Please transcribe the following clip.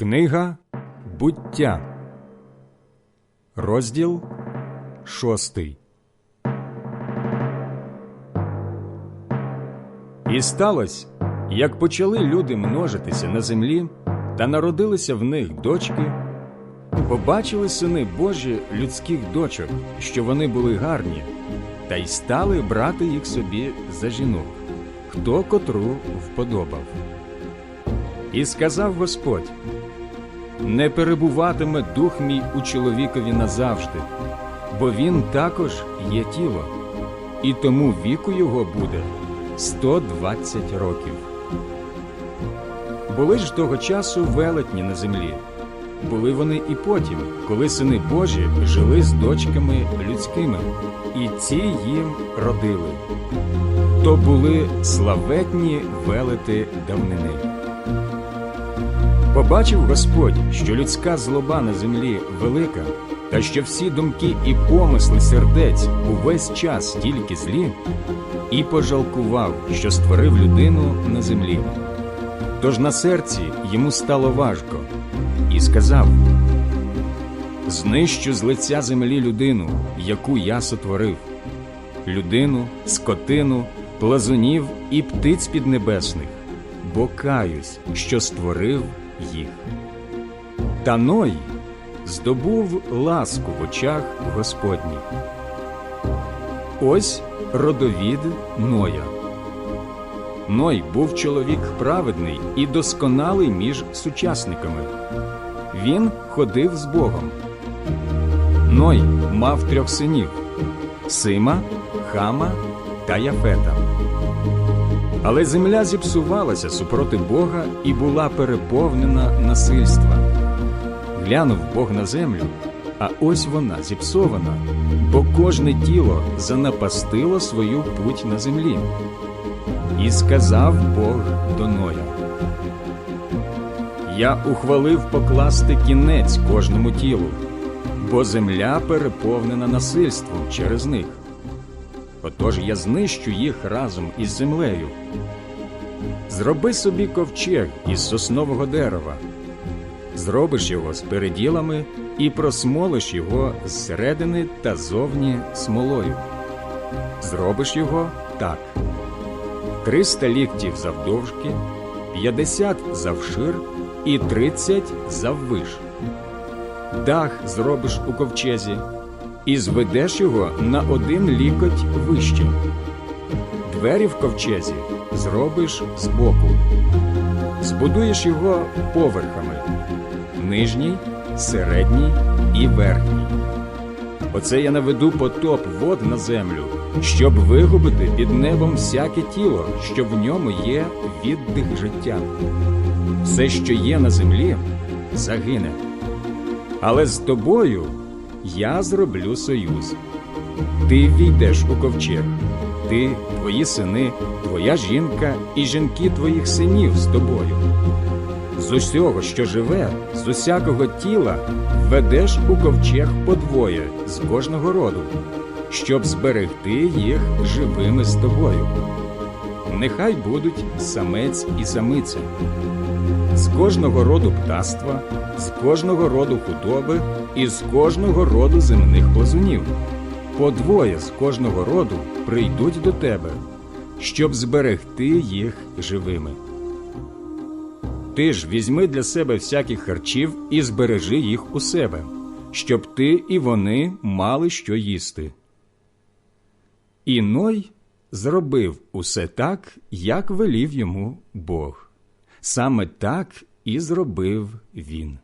Книга буття, розділ шостий. І сталося, як почали люди множитися на землі, та народилися в них дочки, побачили сини Божі людських дочок, що вони були гарні, та й стали брати їх собі за жінок, хто котру вподобав. І сказав Господь: Не перебуватиме дух мій у чоловікові назавжди, бо він також є тіло, і тому віку його буде 120 років. Були ж того часу велетні на землі. Були вони і потім, коли сини Божі жили з дочками людськими, і ці їм родили. То були славетні велети давнини. Побачив Господь, що людська злоба на землі велика, та що всі думки і помисли сердець увесь час тільки злі, і пожалкував, що створив людину на землі. Тож на серці йому стало важко, і сказав: Знищу з лиця землі людину, яку я сотворив, людину, скотину, плазунів і птиць піднебесних, бо каюсь, що створив їх. Та Ной здобув ласку в очах Господніх. Ось родовід Ноя. Ной був чоловік праведний і досконалий між сучасниками. Він ходив з Богом. Ной мав трьох синів Сима, Хама та Яфета. Але земля зіпсувалася супроти Бога і була переповнена насильства. Глянув Бог на землю, а ось вона зіпсована, бо кожне тіло занапастило свою путь на землі. І сказав Бог до Ноя: Я ухвалив покласти кінець кожному тілу, бо земля переповнена насильством через них. Отож я знищу їх разом із землею. Зроби собі ковчег із соснового дерева, зробиш його з переділами і просмолиш його зсередини та зовні смолою. Зробиш його так: триста ліктів завдовжки, п'ятдесят завшир і тридцять заввиш. Дах зробиш у ковчезі і зведеш його на один лікоть вище. Двері в ковчезі зробиш збоку, збудуєш його поверхами нижній, середній і верхній. Оце я наведу потоп вод на землю, щоб вигубити під небом всяке тіло, що в ньому є віддих життя. Все, що є на землі, загине. Але з тобою я зроблю союз. Ти війдеш у ковчег, ти, твої сини, твоя жінка і жінки твоїх синів з тобою. З усього, що живе, з усякого тіла ведеш у ковчег подвоє з кожного роду, щоб зберегти їх живими з тобою. Нехай будуть самець і самиця. З кожного роду птаства, з кожного роду худоби і з кожного роду земних плазунів. По двоє з кожного роду прийдуть до тебе, щоб зберегти їх живими. Ти ж візьми для себе всяких харчів і збережи їх у себе, щоб ти і вони мали що їсти. І зробив усе так, як велів йому Бог. Саме так і зробив він.